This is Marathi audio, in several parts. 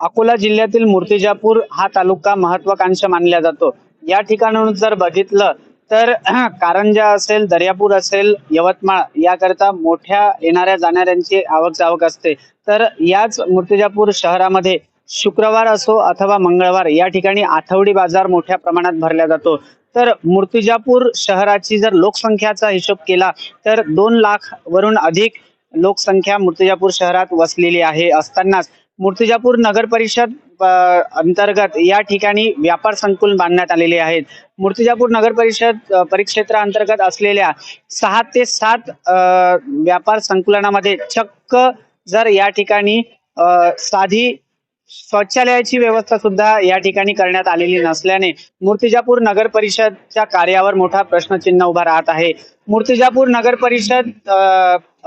अकोला जिल्ह्यातील मूर्तिजापूर हा तालुका महत्वाकांक्षा मानला जातो. या ठिकाणाहून जर बघितलं तर कारंजा असेल दर्यापूर असेल यवतमाळ याकरता मोठ्या येणाऱ्या जाणाऱ्यांची आवक जावक असते. तर याच मूर्तिजापूर शहरामध्ये शुक्रवार असो अथवा मंगळवार या ठिकाणी आठवडी बाजार मोठ्या प्रमाणात भरला जातो. तर मूर्तिजापूर शहराची जर लोकसंख्याचा हिशोब केला तर दोन लाख वरून अधिक लोकसंख्या मूर्तिजापूर शहरात वसलेली आहे असतानाच मूर्तिजापूर नगर परिषद अंतर्गत या ठिकाणी व्यापार संकुल बांधण्यात आलेले आहेत. मूर्तिजापूर नगर परिषद परिक्षेत्रा अंतर्गत असलेल्या सहा ते सात व्यापार संकुलनामध्ये चक्क जर या ठिकाणी साधी शौचालयाची व्यवस्था सुद्धा या ठिकाणी करण्यात आलेली नसल्याने मूर्तिजापूर नगर परिषदच्या कार्यावर मोठा प्रश्नचिन्ह उभा राहत आहे. मूर्तिजापूर नगर परिषद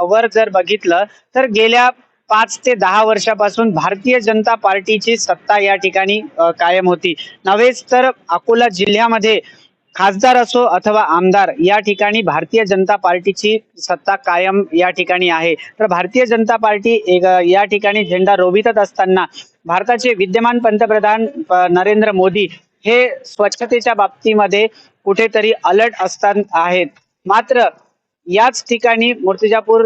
वर जर बघितलं तर गेल्या पाच ते दहा वर्षापासून भारतीय जनता पार्टीची सत्ता या ठिकाणी कायम होती. नव्हेच तर अकोला जिल्ह्यामध्ये खासदार असो अथवा आमदार या ठिकाणी भारतीय जनता पार्टीची सत्ता कायम या ठिकाणी आहे. तर भारतीय जनता पार्टी एक या ठिकाणी झेंडा रोवितच असताना भारताचे विद्यमान पंतप्रधान नरेंद्र मोदी हे स्वच्छतेच्या बाबतीमध्ये कुठेतरी अलर्ट असतात आहेत. मात्र याच ठिकाणी मूर्तिजापूर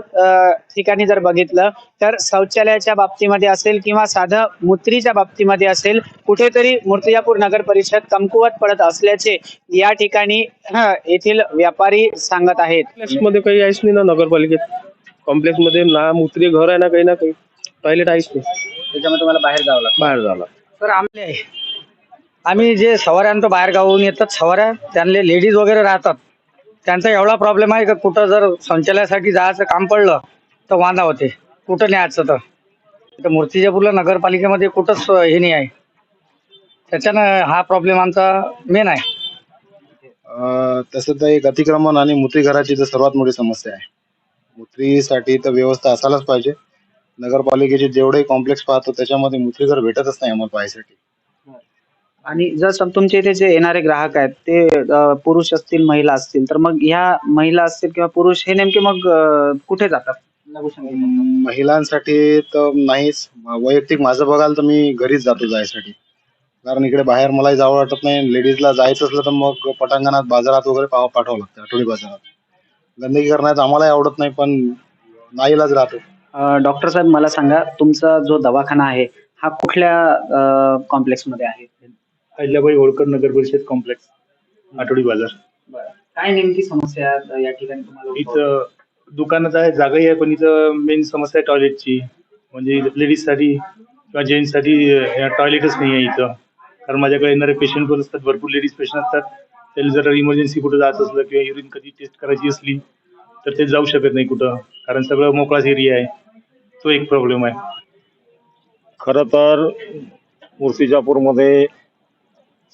ठिकाणी जर बघितलं तर शौचालयाच्या बाबतीमध्ये असेल किंवा साधं मूत्रीच्या बाबतीमध्ये असेल कुठेतरी मूर्तिजापूर नगर परिषद कमकुवत पडत असल्याचे या ठिकाणी ह, येथील व्यापारी सांगत आहेत. कॉम्प्लेक्समध्ये काही आहेच नाही ना नगरपालिकेत. कॉम्प्लेक्समध्ये ना मुत्री घर आहे ना काही ना काही. टॉयलेट आहेच नाही. त्याच्यामुळे तुम्हाला बाहेर जावं लागतं. बाहेर झाला तर आमले आम्ही जे सवाऱ्यांतो बाहेर गावून येतात सवाऱ्या त्यांना लेडीज वगैरे राहतात. त्यांचा एवढा प्रॉब्लेम आहे का कुठं जर शौचालयासाठी जायचं काम पडलं तर वांदा होते. कुठं न्यायचं तर? तर मूर्तिजापूरला नगरपालिकेमध्ये कुठंच हे नाही आहे. त्याच्यानं हा प्रॉब्लेम आमचा मेन आहे. अं, तसं तर एक अतिक्रमण आणि मूत्रीघराची तर सर्वात मोठी समस्या आहे. मूत्रीसाठी तर व्यवस्था असायलाच पाहिजे. नगरपालिकेचे जेवढे कॉम्प्लेक्स पाहतो त्याच्यामध्ये मूत्रीघर भेटतच नाही आम्हाला पाहायसाठी. आणि जर सम तुमच्या इथे जे येणारे ग्राहक आहेत ते अं, पुरुष असतील महिला असतील तर मग ह्या महिला असतील किंवा पुरुष हे नेमके मग अं, कुठे जातात? महिलांसाठी तर नाहीच. वैयक्तिक माझं बघाल तर मी घरीच जातो जायसाठी. कारण इकडे बाहेर मलाही जावं वाटत नाही. लेडीजला जायचं असलं तर मग पटांगणात बाजारात वगैरे पाव पाठवावं लागतं आठवडी बाजारात. गंदगी करण्यात आम्हालाही आवडत नाही पण नाईलाज राहतो. अ, डॉक्टर साहेब मला सांगा तुमचा जो दवाखाना आहे हा कुठल्या कॉम्प्लेक्समध्ये आहे? अहिल्याबाई होळकर नगर परिषद कॉम्प्लेक्स आठवडी बाजार. काय नेमकी समस्या या ठिकाणी तुम्हाला उद्भवते? इथं दुकानात आहे जागाही आहे पण इथं मेन समस्या आहे टॉयलेटची म्हणजे लेडीजसाठी किंवा जेंट्ससाठी टॉयलेटच नाही आहे इथं. कारण माझ्याकडे येणारे पेशंट पण असतात भरपूर लेडीज पेशंट असतात. त्याला जर इमर्जन्सी कुठं जायचं असलं किंवा युरिन कधी टेस्ट करायची असली तर ते जाऊ शकत नाही कुठं. कारण सगळं मोकळाच एरिया आहे. तो एक प्रॉब्लेम आहे. खरं तर मूर्तिजापूरमध्ये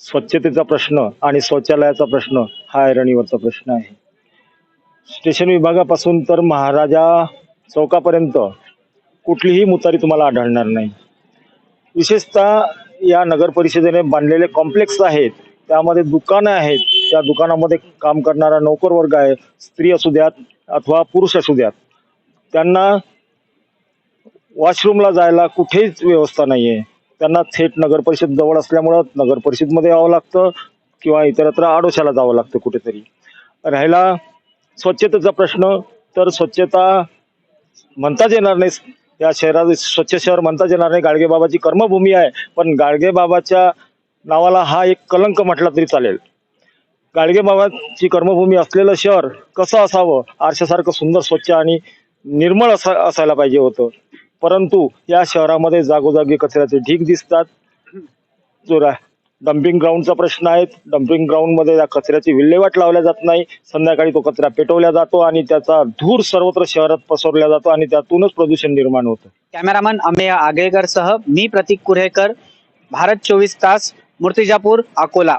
स्वच्छतेचा प्रश्न आणि शौचालयाचा प्रश्न हा ऐरणीवरचा प्रश्न आहे. स्टेशन विभागापासून तर महाराजा चौकापर्यंत कुठलीही मुतारी तुम्हाला आढळणार नाही. विशेषतः या नगर परिषदेने बांधलेले कॉम्प्लेक्स आहेत त्यामध्ये दुकानं आहेत त्या दुकानामध्ये काम करणारा नोकर वर्ग आहे स्त्री असू द्यात अथवा पुरुष असू द्यात. त्यांना वॉशरूमला जायला कुठेच व्यवस्था नाही आहे त्यांना थेट नगर परिषद जवळ असल्यामुळं नगर परिषदमध्ये यावं लागतं किंवा इतरत्र आडोशाला जावं लागतं कुठेतरी. राहिला स्वच्छतेचा प्रश्न तर स्वच्छता म्हणताच येणार नाही. या शहरात स्वच्छ शहर म्हणताच येणार नाही. गाडगेबाबाची कर्मभूमी आहे पण गाडगेबाबाच्या नावाला हा एक कलंक म्हटला तरी चालेल. गाडगेबाबाची कर्मभूमी असलेलं शहर कसं असावं? आरशासारखं सुंदर स्वच्छ आणि निर्मळ असा असायला पाहिजे होतं. परंतु या शहरामध्ये जागोजागी कचऱ्याचे ढीग दिसतात. जो रा डम्पिंग ग्राउंडचा प्रश्न आहे. डम्पिंग ग्राउंडमध्ये या कचऱ्याची विल्हेवाट लावल्या जात नाही. संध्याकाळी तो कचरा पेटवला जातो आणि त्याचा धूर सर्वत्र शहरात पसरला जातो आणि त्यातूनच प्रदूषण निर्माण होतं. कॅमेरामन अमेय आगळेकर सह मी प्रतीक कुरेकर भारत चोवीस तास मूर्तिजापूर अकोला.